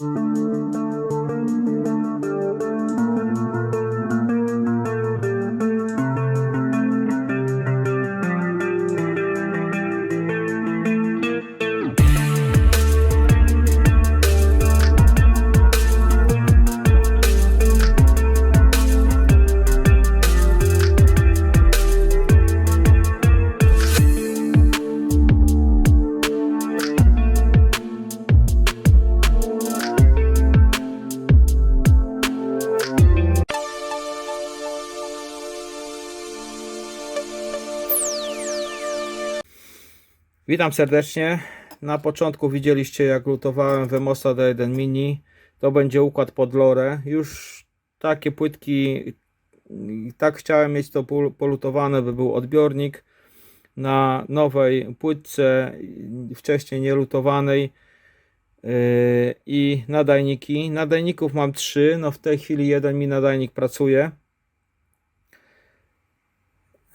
you Witam serdecznie. Na początku widzieliście jak lutowałem Vemosa D1 Mini. To będzie układ pod lore. Już takie płytki, tak chciałem mieć to pol- polutowane, by był odbiornik na nowej płytce, wcześniej nielutowanej yy, i nadajniki. Nadajników mam trzy, no w tej chwili jeden mi nadajnik pracuje.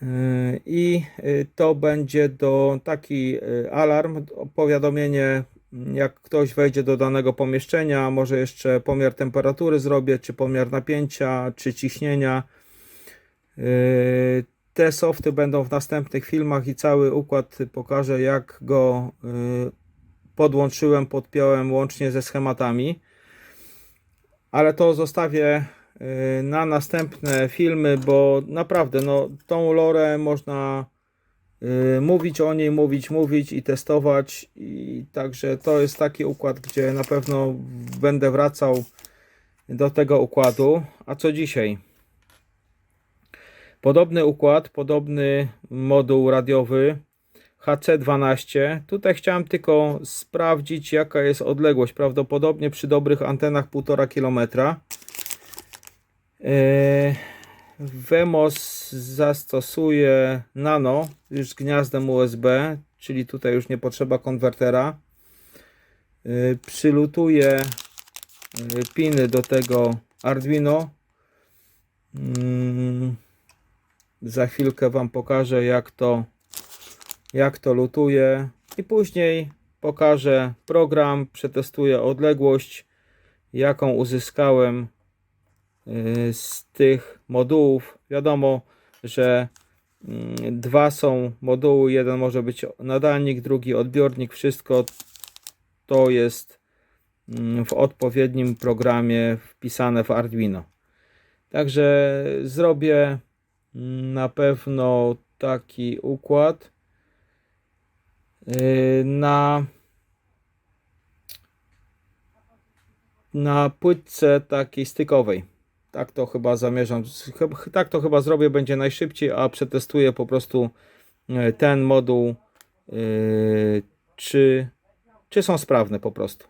Yy, I yy, to będzie do taki yy, alarm, powiadomienie, jak ktoś wejdzie do danego pomieszczenia, może jeszcze pomiar temperatury zrobię, czy pomiar napięcia, czy ciśnienia. Te softy będą w następnych filmach i cały układ pokażę, jak go podłączyłem, podpiąłem łącznie ze schematami. Ale to zostawię y, na następne filmy, bo naprawdę no, tą lorę można y, mówić o niej, mówić, mówić i testować. I także to jest taki układ, gdzie na pewno będę wracał do tego układu. A co dzisiaj? Podobny układ, podobny moduł radiowy HC12. Tutaj chciałem tylko sprawdzić, jaka jest odległość. Prawdopodobnie przy dobrych antenach 1,5 km. Yy, Vemos zastosuje nano już z gniazdem USB, czyli tutaj już nie potrzeba konwertera. Yy, Przylutuje yy, piny do tego Arduino. Mm, Za chwilkę Wam pokażę jak to jak to lutuje i później pokażę program, przetestuję odległość jaką uzyskałem z tych modułów. Wiadomo, że mm, dwa są moduły, jeden może być nadajnik, drugi odbiornik, wszystko to jest mm, w odpowiednim programie wpisane w Arduino. Także zrobię mm, na pewno taki układ y, na na płytce takiej stykowej. Tak to chyba zamierzam. Tak to chyba zrobię, będzie najszybciej, a przetestuję po prostu e, ten moduł, y, czy, czy są sprawne po prostu.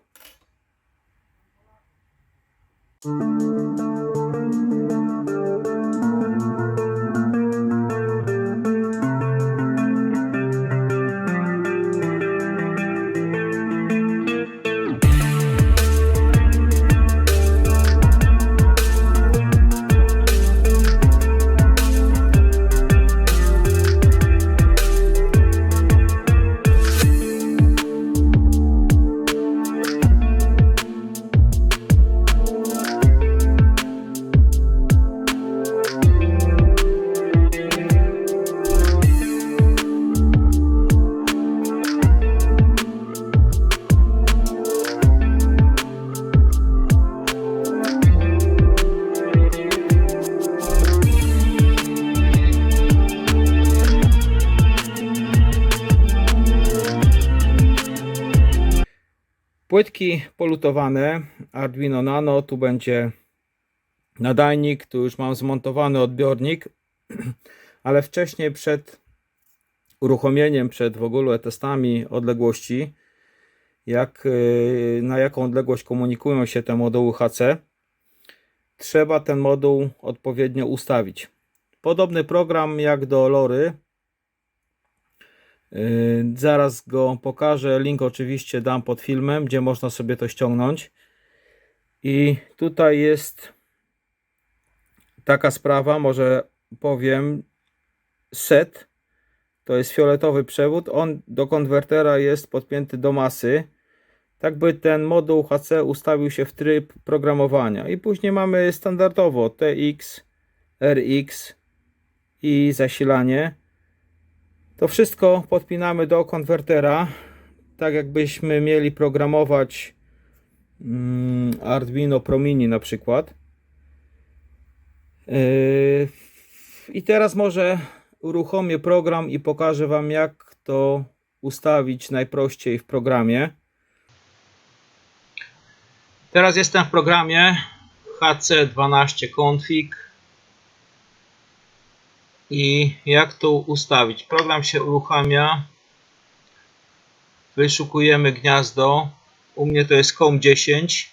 Płytki polutowane Arduino Nano, tu będzie nadajnik, tu już mam zmontowany odbiornik, ale wcześniej przed uruchomieniem, przed w ogóle testami odległości, jak, yy, na jaką odległość komunikują się te moduły HC, trzeba ten moduł odpowiednio ustawić. Podobny program jak do Lory, Zaraz go pokażę. Link oczywiście dam pod filmem, gdzie można sobie to ściągnąć. I tutaj jest taka sprawa, może powiem, set. To jest fioletowy przewód. On do konwertera jest podpięty do masy. tak by ten moduł HC ustawił się w tryb programowania. I później mamy standardowo TX, RX i zasilanie. To wszystko podpinamy do konwertera, tak jakbyśmy mieli programować mm, Arduino Pro Mini na przykład. Yy, I teraz może uruchomię program i pokażę Wam, jak to ustawić najprościej w programie. Teraz jestem w programie HC12 config i jak to ustawić? Program się uruchamia. Wyszukujemy gniazdo. U mnie to jest COM10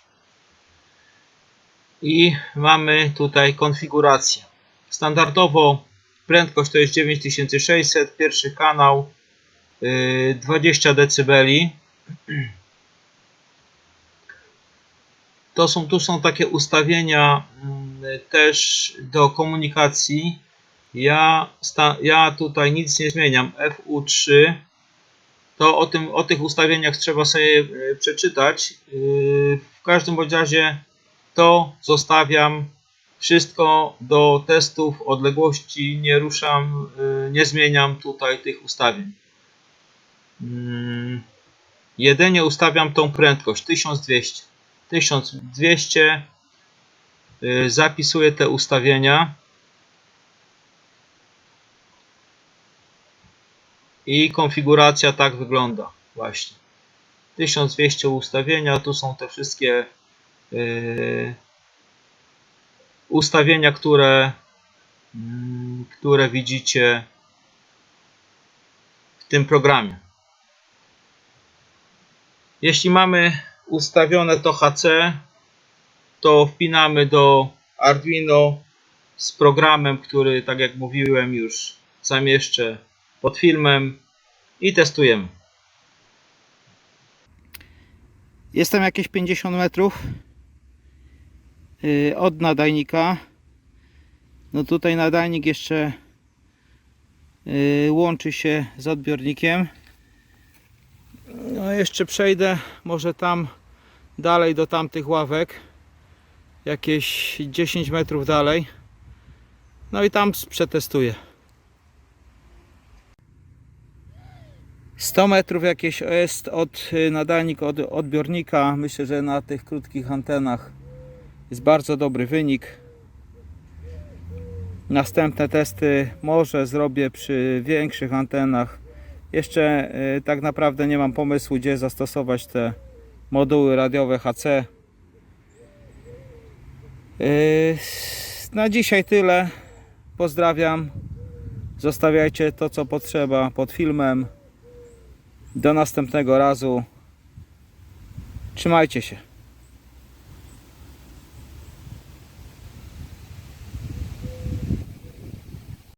i mamy tutaj konfigurację. Standardowo prędkość to jest 9600, pierwszy kanał yy, 20 dB. To są, tu są takie ustawienia mm, też do komunikacji. Ja, sta, ja tutaj nic nie zmieniam. FU3 to o, tym, o tych ustawieniach trzeba sobie e, przeczytać. Yy, W każdym bądź razie to zostawiam wszystko do testów odległości. Nie ruszam, yy, nie zmieniam tutaj tych ustawień. Mm, Jedynie ustawiam tą prędkość 1200. 1200 y, zapisuję te ustawienia i konfiguracja tak wygląda właśnie. 1200 ustawienia tu są te wszystkie y, ustawienia które mm, które widzicie w tym programie. Jeśli mamy ustawione to HC, to wpinamy do Arduino z programem, który, tak jak mówiłem, już zamieszczę pod filmem i testujemy. Jestem jakieś 50 metrów yy, od nadajnika. No tutaj nadajnik jeszcze yy, łączy się z odbiornikiem. No jeszcze przejdę może tam dalej do tamtych ławek. Jakieś 10 metrów dalej. No i tam przetestuję. 100 metrów jakieś jest od y, nadajnik od odbiornika. Myślę, że na tych krótkich antenach jest bardzo dobry wynik. Następne testy może zrobię przy większych antenach. Jeszcze y, tak naprawdę nie mam pomysłu, gdzie zastosować te moduły radiowe HC. Y, Na dzisiaj tyle. Pozdrawiam. Zostawiajcie to, co potrzeba pod filmem. Do następnego razu. Trzymajcie się.